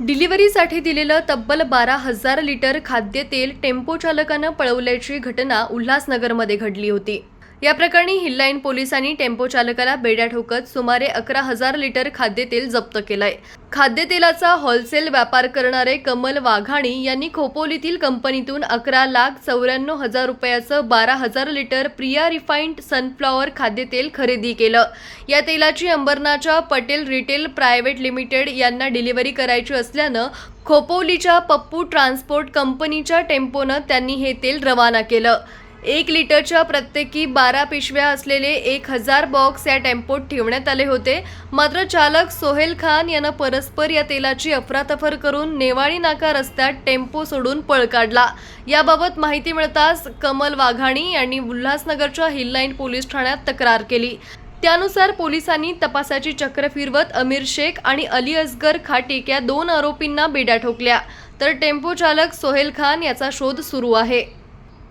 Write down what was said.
डिलिव्हरीसाठी दिलेलं तब्बल बारा हजार लिटर खाद्यतेल टेम्पो चालकानं पळवल्याची घटना उल्हासनगरमध्ये घडली होती. या प्रकरणी हिल्लाईन पोलिसांनी टेम्पो चालकाला बेड्या ठोकत सुमारे अकरा हजार लिटर खाद्यतेल जप्त केलंय. खाद्यतेलाचा होलसेल व्यापार करणारे कमल वाघाणी यांनी खोपोलीतील कंपनीतून अकरा लाख चौऱ्याण्णव हजार रुपयाचं बारा हजार लिटर प्रिया रिफाईंड सनफ्लॉवर खाद्यतेल खरेदी केलं. या तेलाची अंबरनाथच्या पटेल रिटेल प्रायव्हेट लिमिटेड यांना डिलिव्हरी करायची असल्यानं खोपोलीच्या पप्पू ट्रान्सपोर्ट कंपनीच्या टेम्पोनं त्यांनी हे तेल रवाना केलं. एक लिटरच्या प्रत्येकी बारा पिशव्या असलेले एक हजार बॉक्स या टेम्पोत ठेवण्यात आले होते. मात्र चालक सोहेल खान यानं परस्पर या तेलाची अफरातफर करून नेवाळी नाका रस्त्यात टेम्पो सोडून पळ काढला. याबाबत माहिती मिळताच कमल वाघाणी यांनी उल्हासनगरच्या हिललाईन पोलीस ठाण्यात तक्रार केली. त्यानुसार पोलिसांनी तपासाची चक्र फिरवत अमीर शेख आणि अली असगर खाटीक या दोन आरोपींना बेड्या ठोकल्या. तर टेम्पो चालक सोहेल खान याचा शोध सुरू आहे.